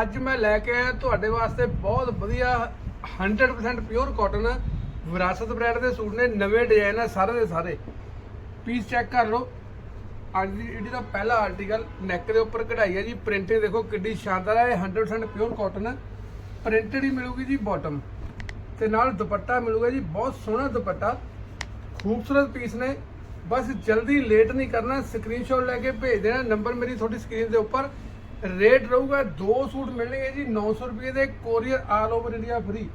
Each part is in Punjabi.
ਅੱਜ ਮੈਂ ਲੈ ਕੇ ਆਇਆ ਤੁਹਾਡੇ ਵਾਸਤੇ ਬਹੁਤ ਵਧੀਆ 100% ਪਿਓਰ ਕਾਟਨ ਵਿਰਾਸਤ ਬ੍ਰਾਂਡ ਦੇ ਸੂਟ ਨੇ, ਨਵੇਂ ਡਿਜ਼ਾਈਨ ਆ ਸਾਰੇ ਦੇ ਸਾਰੇ। ਪੀਸ ਚੈੱਕ ਕਰ ਲਓ। ਅੱਜ ਦੀ ਇਹਦੀ ਦਾ ਪਹਿਲਾ ਆਰਟੀਕਲ ਨੈਕ ਦੇ ਉੱਪਰ ਕਢਾਈ ਹੈ ਜੀ ਪ੍ਰਿੰਟਿੰਗ ਦੇਖੋ ਕਿੱਡੀ ਸ਼ਾਨਦਾਰ ਹੈ ਇਹ 100% ਪਿਓਰ ਕਾਟਨ ਹੈ ਪ੍ਰਿੰਟਡ ਹੀ ਮਿਲੂਗੀ ਜੀ ਬਾਟਮ ਤੇ ਨਾਲ ਦੁਪੱਟਾ ਮਿਲੂਗਾ ਜੀ, ਬਹੁਤ ਸੋਹਣਾ ਦੁਪੱਟਾ। ਖੂਬਸੂਰਤ ਪੀਸ ਨੇ। ਬਸ ਜਲਦੀ ਲੇਟ ਨਹੀਂ ਕਰਨਾ ਸਕਰੀਨਸ਼ਾਟ ਲੈ ਕੇ ਭੇਜ ਦੇਣਾ ਨੰਬਰ ਮੇਰੀ ਤੁਹਾਡੀ ਸਕਰੀਨ ਦੇ ਉੱਪਰ। ਰੇਟ ਰਹੂਗਾ, ਦੋ ਸੂਟ ਮਿਲਣਗੇ ਜੀ 900 ਰੁਪਏ ਦੇ courier all over India free.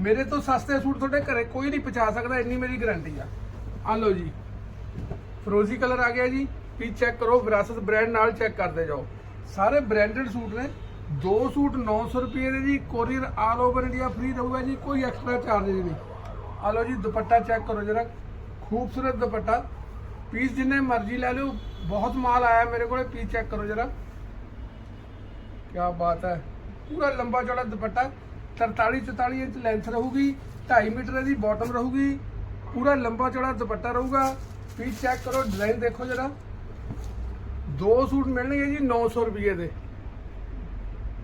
ਮੇਰੇ ਤੋਂ ਸਸਤੇ ਸੂਟ ਤੁਹਾਡੇ ਘਰੇ ਕੋਈ ਨਹੀਂ ਪਹੁੰਚਾ ਸਕਦਾ, ਇੰਨੀ ਮੇਰੀ ਗਾਰੰਟੀ ਆ। ਆ ਲਓ ਜੀ। ਫਰੋਜ਼ੀ ਕਲਰ ਆ ਗਿਆ ਜੀ। ਵੀ ਚੈੱਕ ਕਰੋ, ਵਿਰਾਸਤ ਬ੍ਰਾਂਡ ਨਾਲ ਚੈੱਕ ਕਰਦੇ ਜਾਓ। ਸਾਰੇ ਬ੍ਰਾਂਡਡ ਸੂਟ ਨੇ। ਦੋ ਸੂਟ 900 ਰੁਪਏ ਦੇ ਜੀ, courier all over India free ਰਹੂਗਾ ਜੀ, ਕੋਈ ਐਕਸਟਰਾ ਚਾਰਜ ਨਹੀਂ। ਆ ਲਓ ਜੀ, ਦੁਪੱਟਾ ਚੈੱਕ ਕਰੋ ਜਰਾ। ਖੂਬਸੂਰਤ ਦੁਪੱਟਾ। ਪੀਸ ਜਿੰਨੇ ਮਰਜ਼ੀ ਲੈ ਲਿਓ, ਬਹੁਤ ਮਾਲ ਆਇਆ ਮੇਰੇ ਕੋਲੇ ਪੀਸ ਚੈੱਕ ਕਰੋ ਜਰਾ। ਕੀ ਬਾਤ ਹੈ। ਪੂਰਾ ਲੰਬਾ ਚੌੜਾ ਦੁਪੱਟਾ 43 44 ਇੰਚ ਲੈਂਥ ਰਹੂਗੀ 2.5 ਮੀਟਰ ਦੀ ਬਾਟਮ ਰਹੂਗੀ, ਪੂਰਾ ਲੰਬਾ ਚੌੜਾ ਦੁਪੱਟਾ ਰਹੂਗਾ। ਪੀਸ ਚੈੱਕ ਕਰੋ ਡਿਜ਼ਾਈਨ ਦੇਖੋ ਜਰਾ। ਦੋ ਸੂਟ ਮਿਲਣਗੇ ਜੀ 900 ਰੁਪਏ ਦੇ।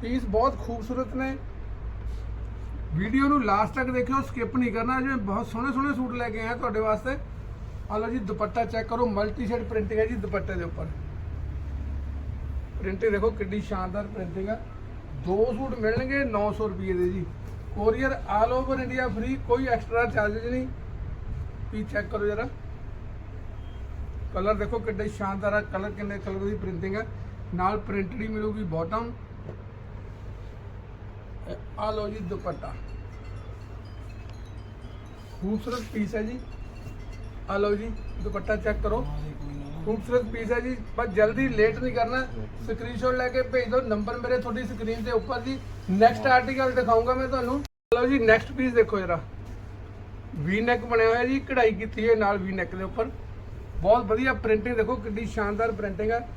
ਪੀਸ ਬਹੁਤ ਖੂਬਸੂਰਤ ਨੇ। ਵੀਡੀਓ ਨੂੰ ਲਾਸਟ ਤੱਕ ਦੇਖਿਓ ਸਕਿਪ ਨਹੀਂ ਕਰਨਾ। ਜਿਵੇਂ ਬਹੁਤ ਸੋਹਣੇ ਸੋਹਣੇ ਸੂਟ ਲੈ ਕੇ ਆਇਆ ਤੁਹਾਡੇ ਵਾਸਤੇ। ਆ ਲਓ ਜੀ, ਦੁਪੱਟਾ ਚੈੱਕ ਕਰੋ ਮਲਟੀ ਸ਼ੇਡ ਪ੍ਰਿੰਟਿੰਗ ਹੈ ਜੀ ਦੁਪੱਟੇ ਦੇ ਉੱਪਰ। ਪ੍ਰਿੰਟਿੰਗ ਦੇਖੋ ਕਿੰਨੀ ਸ਼ਾਨਦਾਰ ਪ੍ਰਿੰਟਿੰਗ ਆ। ਦੋ ਸੂਟ ਮਿਲਣਗੇ 900 ਰੁਪਏ ਦੇ ਜੀ। Courier all over India free ਕੋਈ ਐਕਸਟਰਾ ਚਾਰजेस ਨਹੀਂ। ਵੀ ਚੈੱਕ ਕਰੋ ਜਰਾ। ਕਲਰ ਦੇਖੋ ਕਿੰਨੇ ਸ਼ਾਨਦਾਰ ਆ। ਕਲਰ ਕਿੰਨੇ ਕਲਰ ਦੀ ਪ੍ਰਿੰਟਿੰਗ ਹੈ ਨਾਲ ਪ੍ਰਿੰਟਡ ਹੀ ਮਿਲੂਗੀ ਬਾਟਮ ਆ ਲਓ ਜੀ ਦੁਪੱਟਾ। ਖੂਬਸੂਰਤ ਪੀਸ ਹੈ ਜੀ। ਆ ਲਓ ਜੀ, ਦੁਪੱਟਾ ਚੈੱਕ ਕਰੋ। ਖੂਬਸੂਰਤ ਪੀਸ ਹੈ ਜੀ। ਬਸ ਜਲਦੀ ਲੇਟ ਨਹੀਂ ਕਰਨਾ। ਸਕਰੀਨਸ਼ਾਟ ਲੈ ਕੇ ਭੇਜ ਦਿਓ। ਨੰਬਰ ਮੇਰੇ ਤੁਹਾਡੀ ਸਕਰੀਨ ਦੇ ਉੱਪਰ ਜੀ। ਨੈਕਸਟ ਆਰਟੀਕਲ ਦਿਖਾਉਂਗਾ ਮੈਂ ਤੁਹਾਨੂੰ। ਲਓ ਜੀ ਨੈਕਸਟ ਪੀਸ ਦੇਖੋ ਜਰਾ। ਵੀ ਨੈਕ ਬਣਿਆ ਹੋਇਆ ਜੀ। ਕਢਾਈ ਕੀਤੀ ਹੈ ਨਾਲ ਵੀ ਨੈਕ ਦੇ ਉੱਪਰ। ਬਹੁਤ ਵਧੀਆ ਪ੍ਰਿੰਟਿੰਗ ਦੇਖੋ ਕਿੰਨੀ ਸ਼ਾਨਦਾਰ ਪ੍ਰਿੰਟਿੰਗ ਹੈ।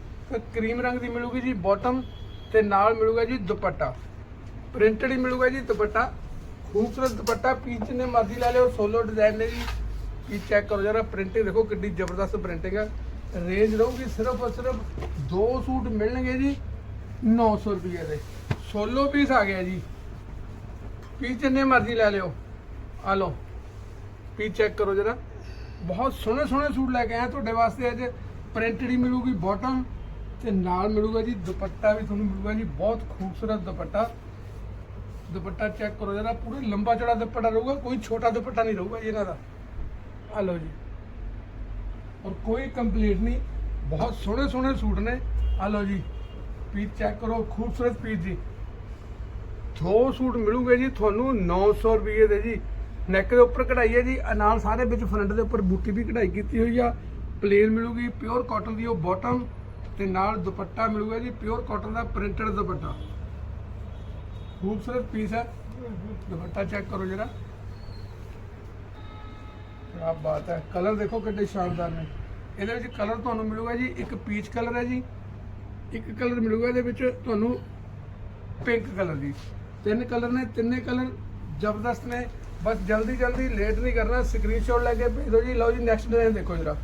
ਕਰੀਮ ਰੰਗ ਦੀ ਮਿਲੂਗੀ ਜੀ ਬਾਟਮ ਤੇ ਨਾਲ ਮਿਲੂਗਾ ਜੀ ਦੁਪੱਟਾ। ਪ੍ਰਿੰਟਡ ਹੀ ਮਿਲੂਗਾ ਜੀ ਦੁਪੱਟਾ। ਖੂਬਸੂਰਤ ਦੁਪੱਟਾ ਪੀਸ ਜਿੰਨੇ ਮਰਜ਼ੀ ਲੈ ਲਿਓ। ਸੋਲੋ ਡਿਜ਼ਾਈਨ ਨੇ ਜੀ। ਪੀਸ ਚੈੱਕ ਕਰੋ ਜਰਾ। ਪ੍ਰਿੰਟਿੰਗ ਦੇਖੋ ਕਿੰਨੀ ਜ਼ਬਰਦਸਤ ਪ੍ਰਿੰਟਿੰਗ ਹੈ। ਰੇਂਜ ਰਹੂਗੀ ਸਿਰਫ ਔਰ ਸਿਰਫ ਦੋ ਸੂਟ ਮਿਲਣਗੇ ਜੀ 900 ਰੁਪਏ ਦੇ। ਸੋਲੋ ਪੀਸ ਆ ਗਿਆ ਜੀ। ਪੀਸ ਜਿੰਨੇ ਮਰਜ਼ੀ ਲੈ ਲਿਓ। ਆ ਲਓ। ਪੀਸ ਚੈੱਕ ਕਰੋ ਜਰਾ। ਬਹੁਤ ਸੋਹਣੇ ਸੋਹਣੇ ਸੂਟ ਲੈ ਕੇ ਆਇਆ ਤੁਹਾਡੇ ਵਾਸਤੇ ਅੱਜ। ਪ੍ਰਿੰਟਡ ਹੀ ਮਿਲੂਗੀ ਬਾਟਮ ਤੇ ਨਾਲ ਮਿਲੂਗਾ ਜੀ ਦੁਪੱਟਾ ਵੀ ਤੁਹਾਨੂੰ ਮਿਲੂਗਾ ਜੀ। ਬਹੁਤ ਖੂਬਸੂਰਤ ਦੁਪੱਟਾ। ਦੁਪੱਟਾ ਚੈੱਕ ਕਰੋ ਜਰਾ। ਪੂਰਾ ਲੰਬਾ ਚੌੜਾ ਦੁਪੱਟਾ ਰਹੂਗਾ। ਕੋਈ ਛੋਟਾ ਦੁਪੱਟਾ ਨਹੀਂ ਰਹੂਗਾ ਜੀ ਇਹਨਾਂ ਦਾ। ਆ ਲਓ ਜੀ। ਔਰ ਕੋਈ ਕੰਪਲੀਟ ਨਹੀਂ। ਬਹੁਤ ਸੋਹਣੇ ਸੋਹਣੇ ਸੂਟ ਨੇ। ਆ ਲਓ ਜੀ, ਪੀਸ ਚੈੱਕ ਕਰੋ, ਖੂਬਸੂਰਤ ਪੀਸ ਜੀ। ਦੋ ਸੂਟ ਮਿਲੂਗੇ ਜੀ, ਤੁਹਾਨੂੰ 900 ਰੁਪਏ ਦੇ ਜੀ। ਨੈਕ ਦੇ ਉੱਪਰ ਕਢਾਈ ਹੈ ਜੀ ਨਾਲ ਸਾਰੇ ਵਿੱਚ ਫਰੰਟ ਦੇ ਉੱਪਰ ਬੂਟੀ ਵੀ ਕਢਾਈ ਕੀਤੀ ਹੋਈ ਆ। ਪਲੇਨ ਮਿਲੂਗੀ ਪਿਓਰ ਕਾਟਨ ਦੀ ਉਹ ਬਾਟਮ ਤੇ ਨਾਲ ਦੁਪੱਟਾ ਮਿਲੂਗਾ ਜੀ ਪਿਓਰ ਕਾਟਨ ਦਾ ਪ੍ਰਿੰਟਡ ਦੁਪੱਟਾ। ਖੂਬਸੂਰਤ ਪੀਸ ਹੈ। ਦੁਪੱਟਾ ਚੈੱਕ ਕਰੋ ਜਰਾ। ਕੀ ਬਾਤ ਹੈ। ਕਲਰ ਦੇਖੋ ਕਿੰਨੇ ਸ਼ਾਨਦਾਰ ਨੇ। ਇਹਦੇ ਵਿੱਚ ਕਲਰ ਤੁਹਾਨੂੰ ਮਿਲੂਗਾ ਜੀ, ਇੱਕ ਪੀਚ ਕਲਰ ਹੈ ਜੀ। ਇੱਕ ਕਲਰ ਮਿਲੂਗਾ ਇਹਦੇ ਵਿੱਚ ਤੁਹਾਨੂੰ ਪਿੰਕ ਕਲਰ ਦੀ। ਤਿੰਨ ਕਲਰ ਨੇ, ਤਿੰਨੇ ਕਲਰ ਜ਼ਬਰਦਸਤ ਨੇ। ਬਸ ਜਲਦੀ ਜਲਦੀ ਲੇਟ ਨਹੀਂ ਕਰਨਾ ਸਕਰੀਨਸ਼ਾਟ ਲੈ ਕੇ ਭੇਜ ਦਿਓ ਜੀ। ਲਓ ਜੀ ਨੈਕਸਟ ਡਿਜ਼ਾਈਨ ਦੇਖੋ ਜਰਾ।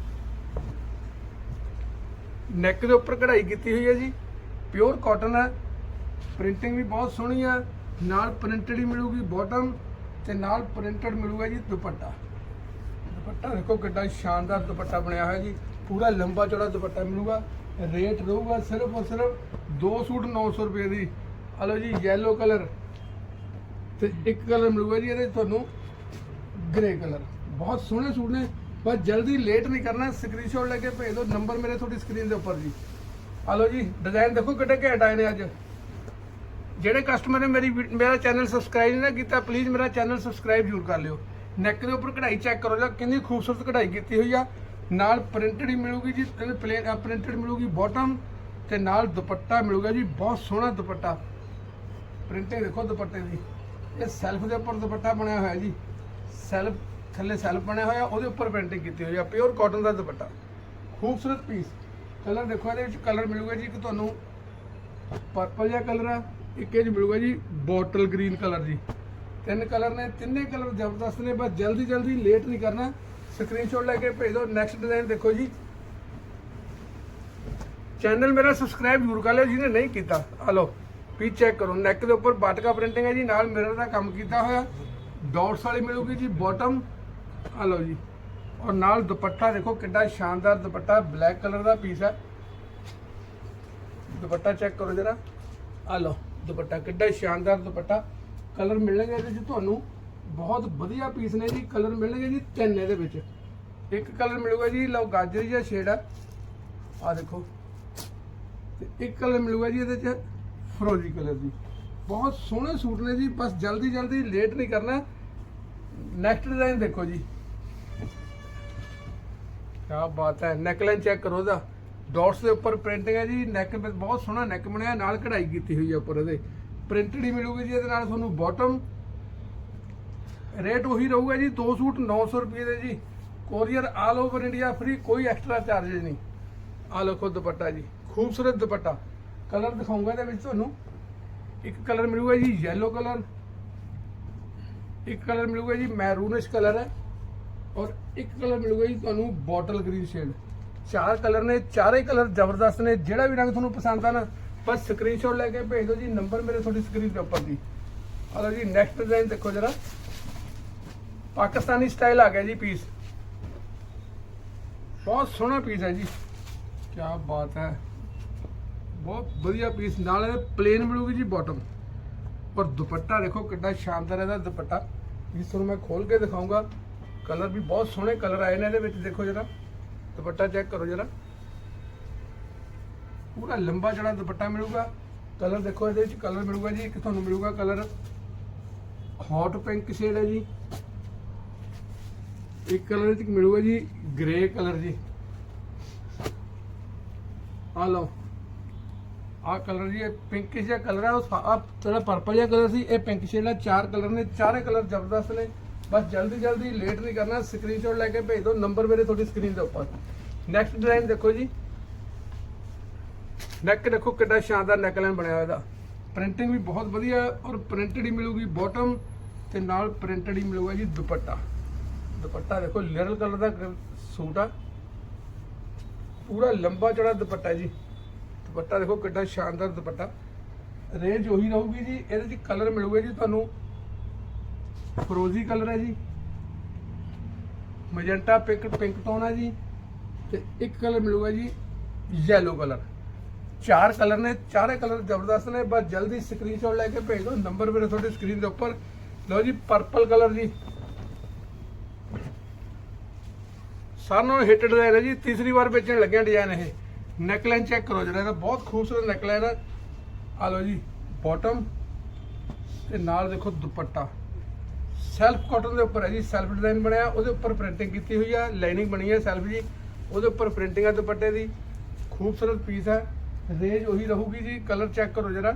ਨੈਕ ਦੇ ਉੱਪਰ ਕਢਾਈ ਕੀਤੀ ਹੋਈ ਹੈ ਜੀ। ਪਿਓਰ ਕਾਟਨ ਹੈ। ਪ੍ਰਿੰਟਿੰਗ ਵੀ ਬਹੁਤ ਸੋਹਣੀ ਹੈ। ਨਾਲ ਪ੍ਰਿੰਟਡ ਹੀ ਮਿਲੂਗੀ ਬਾਟਮ ਤੇ ਨਾਲ ਪ੍ਰਿੰਟਡ ਮਿਲੂਗਾ ਜੀ ਦੁਪੱਟਾ। ਦੇਖੋ ਕਿੱਡਾ ਸ਼ਾਨਦਾਰ ਦੁਪੱਟਾ ਬਣਿਆ ਹੋਇਆ ਜੀ। ਪੂਰਾ ਲੰਬਾ ਚੌੜਾ ਦੁਪੱਟਾ ਮਿਲੂਗਾ। ਰੇਟ ਰਹੂਗਾ ਸਿਰਫ ਔਰ ਸਿਰਫ ਦੋ ਸੂਟ 900 ਰੁਪਏ ਦੀ। ਹਲੋ ਜੀ, yellow ਕਲਰ ਤੇ ਇੱਕ ਕਲਰ ਮਿਲੂਗਾ ਜੀ, ਇਹਦੇ ਤੁਹਾਨੂੰ ਗ੍ਰੇ ਕਲਰ ਬਹੁਤ ਸੋਹਣੇ ਸੂਟ ਨੇ, ਬਸ ਜਲਦੀ ਲੇਟ ਨਹੀਂ ਕਰਨਾ। ਸਕਰੀਨਸ਼ਾਟ ਲੈ ਕੇ ਭੇਜ ਦਿਓ ਨੰਬਰ ਮੇਰੇ ਤੁਹਾਡੀ ਸਕਰੀਨ ਦੇ ਉੱਪਰ ਜੀ। ਹਲੋ ਜੀ ਡਿਜ਼ਾਈਨ ਦੇਖੋ ਕਿੱਡੇ ਘੈਂਟ ਆਏ ਨੇ ਅੱਜ। ਜਿਹੜੇ ਕਸਟਮਰ ਨੇ ਮੇਰੀ ਵੀ- ਮੇਰਾ ਚੈਨਲ ਸਬਸਕ੍ਰਾਈਬ ਨਹੀਂ ਨਾ ਕੀਤਾ ਪਲੀਜ਼ ਮੇਰਾ ਚੈਨਲ ਸਬਸਕ੍ਰਾਈਬ ਜ਼ਰੂਰ ਕਰ ਲਿਓ। ਨੈਕ ਦੇ ਉੱਪਰ ਕਢਾਈ ਚੈੱਕ ਕਰੋ ਜਾਂ ਕਿੰਨੀ ਖੂਬਸੂਰਤ ਕਢਾਈ ਕੀਤੀ ਹੋਈ ਆ। ਨਾਲ ਪ੍ਰਿੰਟਡ ਹੀ ਮਿਲੂਗੀ ਜੀ ਪਲੇਨ ਪ੍ਰਿੰਟਡ ਮਿਲੂਗੀ ਬਾਟਮ ਤੇ ਨਾਲ ਦੁਪੱਟਾ ਮਿਲੂਗਾ ਜੀ, ਬਹੁਤ ਸੋਹਣਾ ਦੁਪੱਟਾ। ਪ੍ਰਿੰਟਿੰਗ ਦੇਖੋ ਦੁਪੱਟੇ ਦੀ। ਇਹ ਸੈਲਫ ਦੇ ਉੱਪਰ ਦੁਪੱਟਾ ਬਣਿਆ ਹੋਇਆ ਜੀ। ਸੈਲਫ ਥੱਲੇ ਸੈਲਫ ਬਣਿਆ ਹੋਇਆ, ਉਹਦੇ ਉੱਪਰ ਪ੍ਰਿੰਟਿੰਗ ਕੀਤੀ ਹੋਈ ਆ ਪਿਓਰ ਕਾਟਨ ਦਾ ਦੁਪੱਟਾ। ਖੂਬਸੂਰਤ ਪੀਸ ਕਲਰ ਦੇਖੋ ਇਹਦੇ ਵਿੱਚ ਕਲਰ ਮਿਲੂਗਾ ਜੀ, ਇੱਕ ਤੁਹਾਨੂੰ ਪਰਪਲ ਜਿਹਾ ਕਲਰ ਆ, ਇੱਕ ਇਹ 'ਚ ਮਿਲੂਗਾ ਜੀ ਬੋਟਲ ਗ੍ਰੀਨ ਕਲਰ ਜੀ। ਤਿੰਨ ਕਲਰ ਨੇ, ਤਿੰਨੇ ਕਲਰ ਜ਼ਬਰਦਸਤ ਨੇ, ਬਸ ਜਲਦੀ ਜਲਦੀ ਲੇਟ ਨਹੀਂ ਕਰਨਾ। ਸਕਰੀਨਸ਼ਾਟ ਲੈ ਕੇ ਭੇਜ ਦਿਓ ਨੈਕਸਟ ਡਿਜ਼ਾਈਨ ਦੇਖੋ ਜੀ। ਚੈਨਲ ਮੇਰਾ ਸਬਸਕ੍ਰਾਈਬ ਜ਼ਰੂਰ ਕਰ ਲਿਓ, ਜਿਹਨੇ ਨਹੀਂ ਕੀਤਾ, ਆ ਲਓ ਪੀਸ ਚੈੱਕ ਕਰੋ। ਨੈਕ ਦੇ ਉੱਪਰ ਬਾਟਕਾ ਪ੍ਰਿੰਟਿੰਗ ਹੈ ਜੀ, ਨਾਲ ਮਿਰਰ ਦਾ ਕੰਮ ਕੀਤਾ ਹੋਇਆ। ਡਾਟਸ ਵਾਲੀ ਮਿਲੂਗੀ ਜੀ ਬਾਟਮ ਆ ਲਓ ਜੀ। ਔਰ ਨਾਲ ਦੁਪੱਟਾ ਦੇਖੋ ਕਿੰਨਾ ਸ਼ਾਨਦਾਰ ਦੁਪੱਟਾ ਬਲੈਕ ਕਲਰ ਦਾ ਪੀਸ ਹੈ। ਦੁਪੱਟਾ ਚੈੱਕ ਕਰੋ ਜਰਾ। ਆ ਲਓ, ਦੁਪੱਟਾ ਕਿੱਡਾ ਸ਼ਾਨਦਾਰ ਦੁਪੱਟਾ। ਕਲਰ ਮਿਲਣਗੇ ਇਹਦੇ ਚ ਤੁਹਾਨੂੰ ਬਹੁਤ ਵਧੀਆ ਪੀਸ ਨੇ ਜੀ, ਕਲਰ ਮਿਲਣਗੇ ਜੀ ਤਿੰਨ ਇਹਦੇ ਵਿੱਚ। ਇੱਕ ਕਲਰ ਮਿਲੂਗਾ ਜੀ, ਲਓ ਗਾਜਰੀ ਜਿਹਾ ਸ਼ੇਡ ਆ। ਆ ਦੇਖੋ। ਤੇ ਇੱਕ ਕਲਰ ਮਿਲੂਗਾ ਜੀ ਇਹਦੇ ਚ ਫਰੋਜ਼ੀ ਕਲਰ ਦੀ। ਬਹੁਤ ਸੋਹਣੇ ਸੂਟ ਨੇ ਜੀ, ਬਸ ਜਲਦੀ ਜਲਦੀ ਲੇਟ ਨਹੀਂ ਕਰਨਾ। ਨੈਕਸਟ ਡਿਜ਼ਾਈਨ ਦੇਖੋ ਜੀ। ਕੀ ਬਾਤ ਹੈ ਨੈਕਲਾਈਨ ਚੈੱਕ ਕਰੋ ਉਹਦਾ ਡਾਟਸ ਦੇ ਉੱਪਰ ਪ੍ਰਿੰਟਿੰਗ ਹੈ ਜੀ ਨੈਕ ਬਹੁਤ ਸੋਹਣਾ ਨੈਕ ਬਣਿਆ, ਨਾਲ ਕਢਾਈ ਕੀਤੀ ਹੋਈ ਹੈ ਉੱਪਰ ਇਹਦੇ। ਪ੍ਰਿੰਟਡ ਹੀ ਮਿਲੂਗੀ ਜੀ, ਇਹਦੇ ਨਾਲ ਤੁਹਾਨੂੰ ਬਾਟਮ ਰੇਟ ਉਹੀ ਰਹੂਗਾ ਜੀ, ਦੋ ਸੂਟ 900 ਰੁਪਏ ਦੇ ਜੀ। Courier all over India free ਕੋਈ ਐਕਸਟਰਾ ਚਾਰजेस ਨਹੀਂ। ਆ ਲਓ ਖੁਦ ਦੁਪੱਟਾ ਜੀ, ਖੂਬਸੂਰਤ ਦੁਪੱਟਾ। ਕਲਰ ਦਿਖਾਉਂਗਾ ਇਹਦੇ ਵਿੱਚ ਤੁਹਾਨੂੰ। ਇੱਕ ਕਲਰ ਮਿਲੂਗਾ ਜੀ, yellow ਕਲਰ ਇੱਕ ਕਲਰ ਮਿਲੂਗਾ ਜੀ ਮੈਰੂਨਿਸ਼ ਕਲਰ ਹੈ। ਔਰ ਇੱਕ ਕਲਰ ਮਿਲੂਗਾ ਜੀ ਤੁਹਾਨੂੰ ਬੋਟਲ ਗ੍ਰੀਨ ਸ਼ੇਡ ਚਾਰ ਕਲਰ ਨੇ, ਚਾਰੇ ਕਲਰ ਜ਼ਬਰਦਸਤ ਨੇ, ਜਿਹੜਾ ਵੀ ਰੰਗ ਤੁਹਾਨੂੰ ਪਸੰਦ ਆ ਨਾ ਬਸ ਸਕਰੀਨਸ਼ਾਟ ਲੈ ਕੇ ਭੇਜ ਦਿਓ ਜੀ ਨੰਬਰ ਮੇਰੇ ਤੁਹਾਡੀ ਸਕਰੀਨ ਦੇ ਉੱਪਰ ਦੀ ਆ ਲਓ ਜੀ ਨੈਕਸਟ ਡਿਜ਼ਾਈਨ ਦੇਖੋ ਜਰਾ। ਪਾਕਿਸਤਾਨੀ ਸਟਾਈਲ ਆ ਗਿਆ ਜੀ ਪੀਸ ਬਹੁਤ ਸੋਹਣਾ ਪੀਸ ਹੈ ਜੀ। ਕੀ ਬਾਤ ਹੈ। ਬਹੁਤ ਵਧੀਆ ਪੀਸ ਨਾਲ ਇਹਦੇ ਪਲੇਨ ਮਿਲੂਗੀ ਜੀ ਬਾਟਮ ਪਰ ਦੁਪੱਟਾ ਦੇਖੋ ਕਿੰਨਾ ਸ਼ਾਨਦਾਰ ਇਹਦਾ ਦੁਪੱਟਾ। ਇਸ ਤੁਹਾਨੂੰ ਮੈਂ ਖੋਲ ਕੇ ਦਿਖਾਉਂਗਾ ਕਲਰ ਵੀ ਬਹੁਤ ਸੋਹਣੇ ਕਲਰ ਆਏ ਨੇ ਇਹਦੇ ਵਿੱਚ, ਦੇਖੋ ਜਰਾ। ਦੁਪੱਟਾ ਚੈੱਕ ਕਰੋ ਜਰਾ। ਪੂਰਾ ਲੰਬਾ ਜਿਹੜਾ ਦੁਪੱਟਾ ਮਿਲੂਗਾ, ਕਲਰ ਦੇਖੋ ਇਹਦੇ ਵਿੱਚ ਕਲਰ ਮਿਲੂਗਾ ਜੀ, ਇੱਕ ਤੁਹਾਨੂੰ ਮਿਲੂਗਾ ਕਲਰ। ਹੌਟ ਪਿੰਕ ਸ਼ੇਡ ਹੈ ਜੀ। ਇੱਕ ਕਲਰ ਵਿੱਚ ਮਿਲੂਗਾ ਜੀ ਗ੍ਰੇ ਕਲਰ ਜੀ। ਆ ਲਓ। ਆ ਕਲਰ ਜੀ, ਇਹ ਪਿੰਕ ਜਿਹਾ ਕਲਰ ਹੈ, ਉਹ ਜਿਹੜਾ ਪਰਪਲ ਜਿਹਾ ਕਲਰ ਸੀ, ਇਹ ਪਿੰਕ ਸ਼ੇਡ ਹੈ ਚਾਰ ਕਲਰ ਨੇ, ਚਾਰੇ ਕਲਰ ਜ਼ਬਰਦਸਤ ਨੇ। ਬਸ ਜਲਦੀ ਜਲਦੀ ਲੇਟ ਨਹੀਂ ਕਰਨਾ ਸਕਰੀਨਸ਼ਾਟ ਲੈ ਕੇ ਭੇਜ ਦਿਓ ਨੰਬਰ ਮੇਰੇ ਤੁਹਾਡੀ ਸਕਰੀਨ ਦੇ ਉੱਪਰ। ਨੈਕਸਟ ਡਿਜ਼ਾਈਨ ਦੇਖੋ ਜੀ। ਨੈਕ ਦੇਖੋ ਕਿੰਨਾ ਸ਼ਾਨਦਾਰ ਨੈਕਲਾਈਨ ਬਣਿਆ ਹੋਇਆ ਇਹਦਾ। ਪ੍ਰਿੰਟਿੰਗ ਵੀ ਬਹੁਤ ਵਧੀਆ ਔਰ ਪ੍ਰਿੰਟਡ ਹੀ ਮਿਲੂਗੀ ਬਾਟਮ ਤੇ ਨਾਲ ਪ੍ਰਿੰਟਡ ਹੀ ਮਿਲੂਗਾ ਜੀ ਦੁਪੱਟਾ। ਦੁਪੱਟਾ ਦੇਖੋ ਲਿਰਲ ਕਲਰ ਦਾ ਸੂਟ ਆ। ਪੂਰਾ ਲੰਬਾ ਚੌੜਾ ਦੁਪੱਟਾ ਜੀ। ਦੁਪੱਟਾ ਦੇਖੋ ਕਿੰਨਾ ਸ਼ਾਨਦਾਰ ਦੁਪੱਟਾ। ਰੇਂਜ ਉਹੀ ਰਹੂਗੀ ਜੀ, ਇਹਦੇ ਚ ਕਲਰ ਮਿਲੂਗੇ ਜੀ ਤੁਹਾਨੂੰ। ਫਰੋਜ਼ੀ ਕਲਰ ਹੈ ਜੀ। ਮੈਜੈਂਟਾ ਪਿੰਕ ਪਿੰਕ ਟੋਨ ਹੈ ਜੀ। ਤੇ ਇੱਕ ਕਲਰ ਮਿਲੂਗਾ ਜੀ ਯੈਲੋ ਕਲਰ ਚਾਰ ਕਲਰ ਨੇ, ਚਾਰੇ ਕਲਰ ਜ਼ਬਰਦਸਤ ਨੇ, ਬਸ ਜਲਦੀ ਸਕਰੀਨਸ਼ਾਟ ਲੈ ਕੇ ਭੇਜ ਦਿਓ ਨੰਬਰ ਮੇਰੇ ਤੁਹਾਡੀ ਸਕਰੀਨ ਦੇ ਉੱਪਰ। ਲਓ ਜੀ ਪਰਪਲ ਕਲਰ ਜੀ। ਸਾਨੂੰ ਹਿੱਟ ਡਿਜ਼ਾਈਨ ਹੈ ਜੀ, ਤੀਸਰੀ ਵਾਰ ਵੇਚਣ ਲੱਗਿਆ ਡਿਜ਼ਾਈਨ ਇਹ। ਨੈਕਲਾਈਨ ਚੈੱਕ ਕਰੋ ਜਿਹੜਾ ਇਹਦਾ ਬਹੁਤ ਖੂਬਸੂਰਤ ਨੈਕਲਾਈਨ ਹੈ। ਆ ਲਓ ਜੀ ਬਾਟਮ ਤੇ ਨਾਲ ਦੇਖੋ ਦੁਪੱਟਾ। ਸੈਲਫ ਕਾਟਨ ਦੇ ਉੱਪਰ ਹੈ ਜੀ ਸੈਲਫ ਡਿਜ਼ਾਈਨ ਬਣਿਆ, ਉਹਦੇ ਉੱਪਰ ਪ੍ਰਿੰਟਿੰਗ ਕੀਤੀ ਹੋਈ ਹੈ ਲਾਈਨਿੰਗ ਬਣੀ ਹੈ ਸੈਲਫ ਜੀ। ਉਹਦੇ ਉੱਪਰ ਪ੍ਰਿੰਟਿੰਗ ਹੈ ਦੁਪੱਟੇ ਦੀ। ਖੂਬਸੂਰਤ ਪੀਸ ਹੈ। ਰੇਂਜ ਉਹੀ ਰਹੂਗੀ ਜੀ ਕਲਰ ਚੈੱਕ ਕਰੋ ਜਰਾ।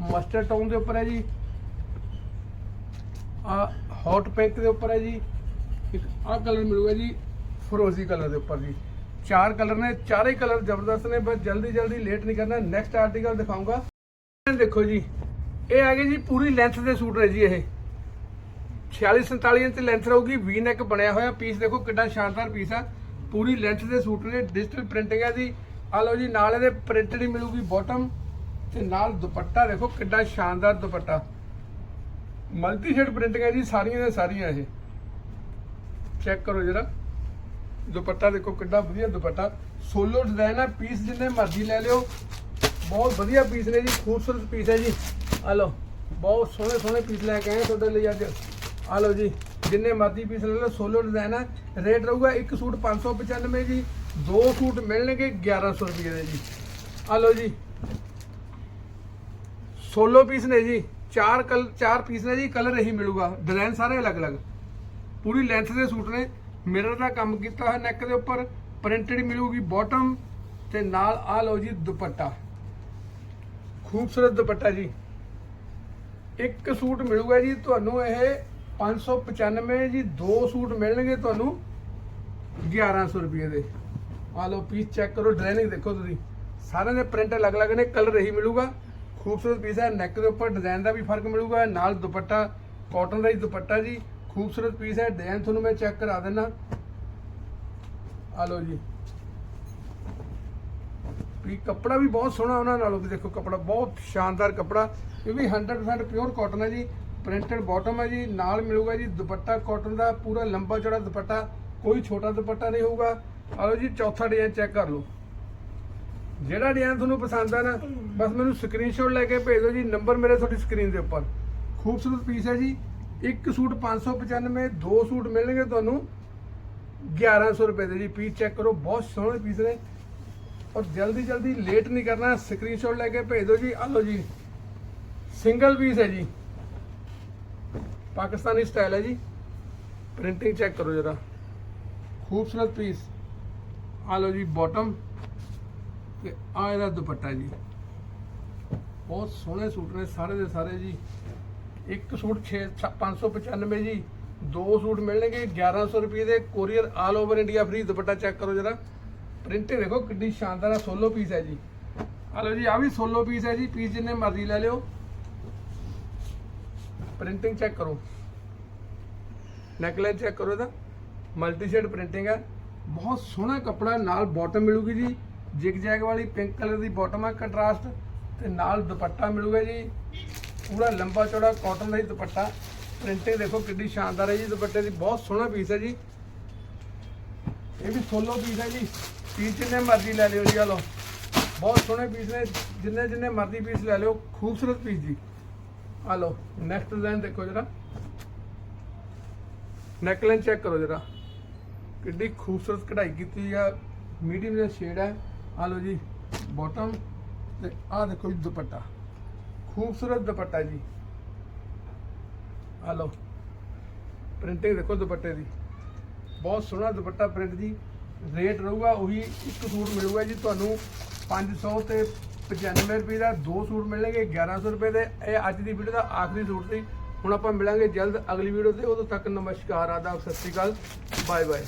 ਮਸਟਰਡ ਟੋਨ ਦੇ ਉੱਪਰ ਹੈ ਜੀ। ਆ ਹੌਟ ਪਿੰਕ ਦੇ ਉੱਪਰ ਹੈ ਜੀ। ਇੱਕ ਆ ਕਲਰ ਮਿਲੂਗਾ ਜੀ ਫਰੋਜ਼ੀ ਕਲਰ ਦੇ ਉੱਪਰ ਜੀ। ਚਾਰ ਕਲਰ ਨੇ, ਚਾਰੇ ਕਲਰ ਜ਼ਬਰਦਸਤ ਨੇ, ਬਸ ਜਲਦੀ ਜਲਦੀ ਲੇਟ ਨਹੀਂ ਕਰਨਾ। ਨੈਕਸਟ ਆਰਟੀਕਲ ਦਿਖਾਉਂਗਾ ਦੇਖੋ ਜੀ, ਇਹ ਆ ਗਏ ਜੀ, ਪੂਰੀ ਲੈਂਥ ਦੇ ਸੂਟ ਨੇ ਜੀ ਇਹ। 46 47 ਇੰਚ ਲੈਂਥ ਰਹੂਗੀ ਵੀ ਨੈਕ ਬਣਿਆ ਹੋਇਆ ਪੀਸ ਦੇਖੋ ਕਿੰਨਾ ਸ਼ਾਨਦਾਰ ਪੀਸ ਆ। ਪੂਰੀ ਲੈਂਥ ਦੇ ਸੂਟ ਨੇ ਡਿਜੀਟਲ ਪ੍ਰਿੰਟਿੰਗ ਹੈ ਜੀ। ਆ ਲਓ ਜੀ, ਨਾਲ ਇਹਦੇ ਪ੍ਰਿੰਟਡ ਹੀ ਮਿਲੂਗੀ ਬਾਟਮ ਤੇ ਨਾਲ ਦੁਪੱਟਾ ਦੇਖੋ ਕਿੱਡਾ ਸ਼ਾਨਦਾਰ ਦੁਪੱਟਾ। ਮਲਟੀ ਸ਼ੇਡ ਪ੍ਰਿੰਟਿੰਗ ਹੈ ਜੀ, ਸਾਰੀਆਂ ਦੇ ਸਾਰੀਆਂ ਇਹ। ਚੈੱਕ ਕਰੋ ਜਰਾ। ਦੁਪੱਟਾ ਦੇਖੋ ਕਿੱਡਾ ਵਧੀਆ ਦੁਪੱਟਾ। ਸੋਲੋ ਡਿਜ਼ਾਈਨ ਹੈ ਪੀਸ ਜਿੰਨੇ ਮਰਜ਼ੀ ਲੈ ਲਿਓ। ਬਹੁਤ ਵਧੀਆ ਪੀਸ ਨੇ ਜੀ, ਖੂਬਸੂਰਤ ਪੀਸ ਹੈ ਜੀ। ਆ ਲਓ, ਬਹੁਤ ਸੋਹਣੇ ਸੋਹਣੇ ਪੀਸ ਲੈ ਕੇ ਆਏ ਤੁਹਾਡੇ ਲਈ ਅੱਜ। ਆ ਲਓ ਜੀ, ਜਿੰਨੇ ਮਰਜ਼ੀ ਪੀਸ ਲੈ ਲਓ ਸੋਲੋ ਡਿਜ਼ਾਈਨ ਹੈ ਰੇਟ ਰਹੂਗਾ ਇੱਕ ਸੂਟ 595 ਜੀ। ਦੋ ਸੂਟ ਮਿਲਣਗੇ 1100 ਰੁਪਏ ਦੇ ਜੀ। ਆ ਲਓ ਜੀ। ਸੋਲੋ ਪੀਸ ਨੇ ਜੀ। ਚਾਰ ਕਲ ਚਾਰ ਪੀਸ ਨੇ ਜੀ। ਕਲਰ ਇਹੀ ਮਿਲੂਗਾ। ਡਿਜ਼ਾਈਨ ਸਾਰੇ ਅਲੱਗ-ਅਲੱਗ। ਪੂਰੀ ਲੈਂਥ ਦੇ ਸੂਟ ਨੇ। ਮਿਰਰ ਦਾ ਕੰਮ ਕੀਤਾ ਹੋਇਆ ਨੈਕ ਦੇ ਉੱਪਰ। ਪ੍ਰਿੰਟਡ ਮਿਲੂਗੀ ਬਾਟਮ ਤੇ ਨਾਲ ਆ ਲਓ ਜੀ ਦੁਪੱਟਾ। ਖੂਬਸੂਰਤ ਦੁਪੱਟਾ ਜੀ। ਇੱਕ ਸੂਟ ਮਿਲੂਗਾ ਜੀ ਤੁਹਾਨੂੰ ਇਹ 595 ਜੀ। ਦੋ ਸੂਟ ਮਿਲਣਗੇ ਤੁਹਾਨੂੰ 1100 ਰੁਪਏ ਦੇ। ਆ ਲਓ ਪੀਸ ਚੈੱਕ ਕਰੋ ਡਿਜ਼ਾਈਨਿੰਗ ਦੇਖੋ ਤੁਸੀਂ। ਸਾਰਿਆਂ ਦੇ ਪ੍ਰਿੰਟ ਅਲੱਗ-ਅਲੱਗ ਨੇ ਕਲਰ ਇਹੀ ਮਿਲੂਗਾ। ਖੂਬਸੂਰਤ ਪੀਸ ਹੈ ਨੈਕ ਦੇ ਉੱਪਰ ਡਿਜ਼ਾਈਨ ਦਾ ਵੀ ਫ਼ਰਕ ਮਿਲੂਗਾ, ਨਾਲ ਦੁਪੱਟਾ ਕਾਟਨ ਦਾ ਹੀ ਦੁਪੱਟਾ ਜੀ। ਖੂਬਸੂਰਤ ਪੀਸ ਹੈ ਡਿਜ਼ਾਈਨ ਤੁਹਾਨੂੰ ਮੈਂ ਚੈੱਕ ਕਰਾ ਦਿੰਦਾ ਆ ਲਓ ਜੀ। ਵੀ ਕੱਪੜਾ ਵੀ ਬਹੁਤ ਸੋਹਣਾ ਉਹਨਾਂ ਨਾਲੋਂ ਵੀ ਦੇਖੋ, ਕੱਪੜਾ ਬਹੁਤ ਸ਼ਾਨਦਾਰ ਕੱਪੜਾ। ਇਹ ਵੀ 100% ਪਿਓਰ ਕਾਟਨ ਹੈ ਜੀ ਪ੍ਰਿੰਟਡ ਬਾਟਮ ਹੈ ਜੀ, ਨਾਲ ਮਿਲੂਗਾ ਜੀ ਦੁਪੱਟਾ ਕਾਟਨ ਦਾ, ਪੂਰਾ ਲੰਬਾ ਚੌੜਾ ਦੁਪੱਟਾ, ਕੋਈ ਛੋਟਾ ਦੁਪੱਟਾ ਨਹੀਂ ਹੋਊਗਾ। ਆਓ ਜੀ, ਚੌਥਾ ਡਿਜ਼ਾਈਨ ਚੈੱਕ ਕਰ ਲਓ। ਜਿਹੜਾ ਡਿਜ਼ਾਈਨ ਤੁਹਾਨੂੰ ਪਸੰਦ ਆ ਨਾ, ਬਸ ਮੈਨੂੰ ਸਕਰੀਨਸ਼ਾਟ ਲੈ ਕੇ ਭੇਜ ਦਿਓ ਜੀ ਨੰਬਰ ਮੇਰੇ ਤੁਹਾਡੀ ਸਕਰੀਨ ਦੇ ਉੱਪਰ। ਖੂਬਸੂਰਤ ਪੀਸ ਹੈ ਜੀ। ਇੱਕ ਸੂਟ 595 ਦੋ ਸੂਟ ਮਿਲਣਗੇ ਤੁਹਾਨੂੰ 1100 ਰੁਪਏ ਦੇ ਜੀ। ਪੀਸ ਚੈੱਕ ਕਰੋ, ਬਹੁਤ ਸੋਹਣੇ ਪੀਸ ਨੇ। ਔਰ ਜਲਦੀ ਜਲਦੀ ਲੇਟ ਨਹੀਂ ਕਰਨਾ ਸਕਰੀਨਸ਼ਾਟ ਲੈ ਕੇ ਭੇਜ ਦਿਓ ਜੀ। ਆ ਲਓ ਜੀ ਸਿੰਗਲ ਪੀਸ ਹੈ ਜੀ। ਪਾਕਿਸਤਾਨੀ ਸਟਾਈਲ ਹੈ ਜੀ। ਪ੍ਰਿੰਟਿੰਗ ਚੈੱਕ ਕਰੋ ਜਰਾ। ਖੂਬਸੂਰਤ ਪੀਸ ਆ ਲਓ ਜੀ ਬਾਟਮ ਤੇ ਆ ਇਹਦਾ ਦੁਪੱਟਾ ਜੀ। ਬਹੁਤ ਸੋਹਣੇ ਸੂਟ ਨੇ ਸਾਰੇ ਦੇ ਸਾਰੇ ਜੀ। ਇੱਕ ਸੂਟ 6 595 ਜੀ। ਦੋ ਸੂਟ ਮਿਲਣਗੇ 1100 ਰੁਪਏ ਦੇ courier all over India free dupatta check ਕਰੋ ਜਰਾ। ਪ੍ਰਿੰਟਿੰਗ ਦੇਖੋ ਕਿੰਨੀ ਸ਼ਾਨਦਾਰ ਆ ਸੋਲੋ ਪੀਸ ਹੈ ਜੀ। ਆ ਲਓ ਜੀ ਆ ਵੀ ਸੋਲੋ ਪੀਸ ਹੈ ਜੀ ਪੀਸ ਜਿੰਨੇ ਮਰਜ਼ੀ ਲੈ ਲਿਓ। ਪ੍ਰਿੰਟਿੰਗ ਚੈੱਕ ਕਰੋ। ਨੈਕਲਾਈਨ ਚੈੱਕ ਕਰੋ ਇਹਦਾ। ਮਲਟੀ ਸ਼ੇਡ ਪ੍ਰਿੰਟਿੰਗ ਹੈ। ਬਹੁਤ ਸੋਹਣਾ ਕੱਪੜਾ, ਨਾਲ ਬਾਟਮ ਮਿਲੂਗੀ ਜੀ। ਜਿਗ ਜੈਗ ਵਾਲੀ ਪਿੰਕ ਕਲਰ ਦੀ ਬਾਟਮ ਆ ਕੰਟਰਾਸਟ ਤੇ ਨਾਲ ਦੁਪੱਟਾ ਮਿਲੂਗਾ ਜੀ। ਪੂਰਾ ਲੰਬਾ ਚੌੜਾ ਕਾਟਨ ਦਾ ਹੀ ਦੁਪੱਟਾ। ਪ੍ਰਿੰਟਿੰਗ ਦੇਖੋ ਕਿੰਨੀ ਸ਼ਾਨਦਾਰ ਹੈ ਜੀ, ਦੁਪੱਟੇ ਦੀ ਬਹੁਤ ਸੋਹਣਾ ਪੀਸ ਹੈ ਜੀ। ਇਹ ਵੀ ਸੋਲੋ ਪੀਸ ਹੈ ਜੀ। ਪੀਸ ਜਿੰਨੇ ਮਰਜ਼ੀ ਲੈ ਲਿਓ ਜੀ, ਆ ਲਓ। ਬਹੁਤ ਸੋਹਣੇ ਪੀਸ ਨੇ, ਜਿੰਨੇ ਜਿੰਨੇ ਮਰਜ਼ੀ ਪੀਸ ਲੈ ਲਿਓ। ਖੂਬਸੂਰਤ ਪੀਸ ਜੀ। ਆ ਲਓ ਨੈਕਸਟ ਡਿਜ਼ਾਈਨ ਦੇਖੋ ਜਰਾ। ਨੈਕਲਾਈਨ ਚੈੱਕ ਕਰੋ ਜਰਾ। ਕਿੰਨੀ ਖੂਬਸੂਰਤ ਕਢਾਈ ਕੀਤੀ ਆ। ਮੀਡੀਅਮ ਜਿਹਾ ਸ਼ੇਡ ਹੈ ਆ ਲਓ ਜੀ ਬਾਟਮ ਤੇ ਆ ਦੇਖੋ ਜੀ ਦੁਪੱਟਾ। ਖੂਬਸੂਰਤ ਦੁਪੱਟਾ ਜੀ। ਆ ਲਓ ਪ੍ਰਿੰਟਿੰਗ ਦੇਖੋ ਦੁਪੱਟੇ ਦੀ। ਬਹੁਤ ਸੋਹਣਾ ਦੁਪੱਟਾ ਪ੍ਰਿੰਟ ਜੀ। ਰੇਟ ਰਹੂਗਾ ਉਹੀ ਇੱਕ ਸੂਟ ਮਿਲੂਗਾ ਜੀ ਤੁਹਾਨੂੰ 500 ਤੇ 95 ਰੁਪਏ ਦਾ। ਦੋ ਸੂਟ ਮਿਲਣਗੇ 1100 ਰੁਪਏ ਦੇ। ਇਹ ਅੱਜ ਦੀ ਵੀਡੀਓ ਦਾ ਆਖਰੀ ਸੂਟ ਸੀ। ਹੁਣ ਆਪਾਂ ਮਿਲਾਂਗੇ ਜਲਦ ਅਗਲੀ ਵੀਡੀਓ ਤੇ। ਉਦੋਂ ਤੱਕ ਨਮਸਕਾਰ, ਆਦਾਬ, ਸਤਿ ਸ਼੍ਰੀ ਅਕਾਲ। Bye bye